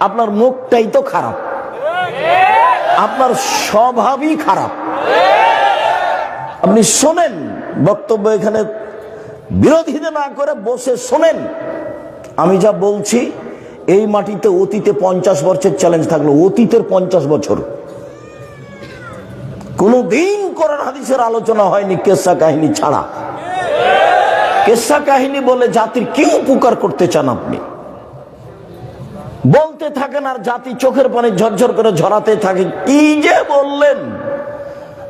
আপনার মুখটাই তো খারাপ। আপনার স্বভাবই খারাপ। আপনি শোনেন, বক্তব্য এখানে বিরোধিতা না করে বসে শোনেন। আমি যা বলছি, এই মাটিতে অতীতে পঞ্চাশ বছরের চ্যালেঞ্জ থাকল, অতীতের পঞ্চাশ বছর। কোনদিন কোরআন হাদিসের আলোচনা হয়নি কেসা কাহিনী ছাড়া। কেসা কাহিনী বলে জাতির কি উপকার করতে চান আপনি। বলতে থাকেন আর জাতি চোখের পানি ঝরঝর করে ঝরাতে থাকে। কি যে বললেন?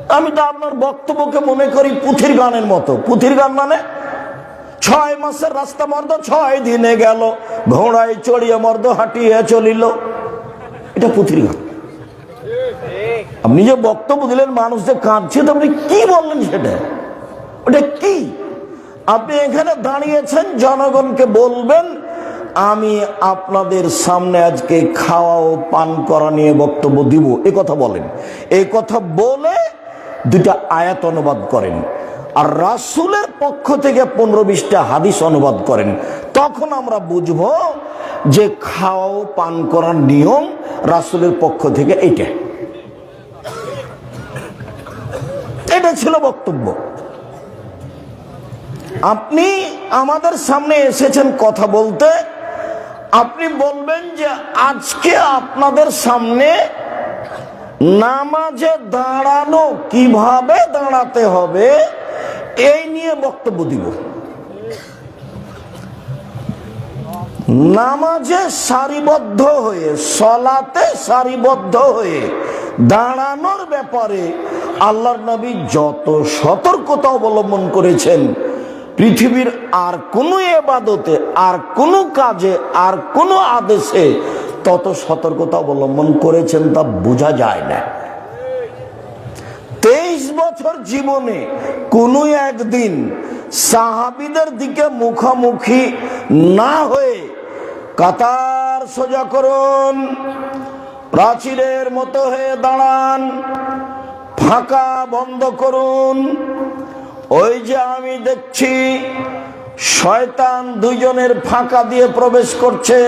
আমি তো আপনার বক্তব্যকে মনে করি পুথির গানের মতো। পুথির গান মানে ছয় মাসের রাস্তা মর্দ ছয় দিনে গেল, ঘোড়ায় চড়িয়ে মর্দ হাঁটিয়ে চলিল। এটা পুথির গান। আপনি যে বক্তব্য দিলেন, মানুষ যে কাঁদছে, তো আপনি কি বললেন সেটা? ওটা কি? আপনি এখানে দাঁড়িয়েছেন, জনগণকে বলবেন আমি আপনাদের সামনে আজকে খাওয়া ও পান করা নিয়ে বক্তব্য দিব। এ কথা বলেন। এই কথা বলে দুটা আয়াত অনুবাদ করেন। আর রাসুলের পক্ষ থেকে পনেরো বিশটা হাদিস অনুবাদ করেন। তখন আমরা বুঝব যে খাওয়া ও পান করার নিয়ম রাসুলের পক্ষ থেকে এইটা। এটা ছিল বক্তব্য। আপনি আমাদের সামনে এসেছেন কথা বলতে আপনি বলবেন যে আজকে আপনাদের সামনে নামাজে দাঁড়ানো কীভাবে দাঁড়াতে হবে, এই নিয়ে বক্তব্য দিব। নামাজে সারিবদ্ধ হয়ে, সলাতে সারিবদ্ধ হয়ে দাঁড়ানোর ব্যাপারে আল্লাহর নবী যত সতর্কতা অবলম্বন করেছেন পৃথিবীর আর কোনো এবাদতে আর কোনো কাজে, আর কোনো আদেশে তত সতর্কতা অবলম্বন করেছেন তা বোঝা যায় না। তেইশ বছর জীবনে কোনো একদিন সাহাবিদের দিকে মুখোমুখি না হয়ে কাতার সোজা করুন, প্রাচীরের মতো হয়ে দাঁড়ান, ফাঁকা বন্ধ করুন ওই যে আমি দেখছি শয়তান দুইজনের ফাঁকা দিয়ে প্রবেশ করছে,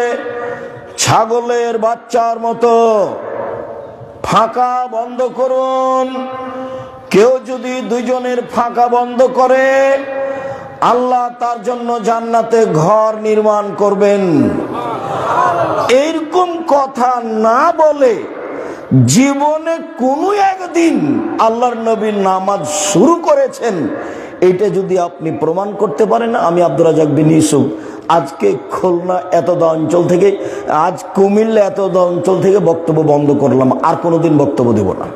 ছাগলের বাচ্চার মতো। ফাঁকা বন্ধ করুন। কেউ যদি দুজনের ফাঁকা বন্ধ করে, আল্লাহ তার জন্য জান্নাতে ঘর নির্মাণ করবেন। এইরকম কথা না বলে জীবনে কোনো একদিন আল্লাহর নবীর নামাজ শুরু করেছেন। এটা যদি আপনি প্রমাণ করতে পারেন, আমি আব্দুল রাজাক বিন ইউসুফ। আজকে খুলনা এতদা অঞ্চল থেকে, আজ কুমিল্লা এতদা অঞ্চল থেকে বক্তব্য বন্ধ করলাম, আর কোনোদিন বক্তব্য দেব না।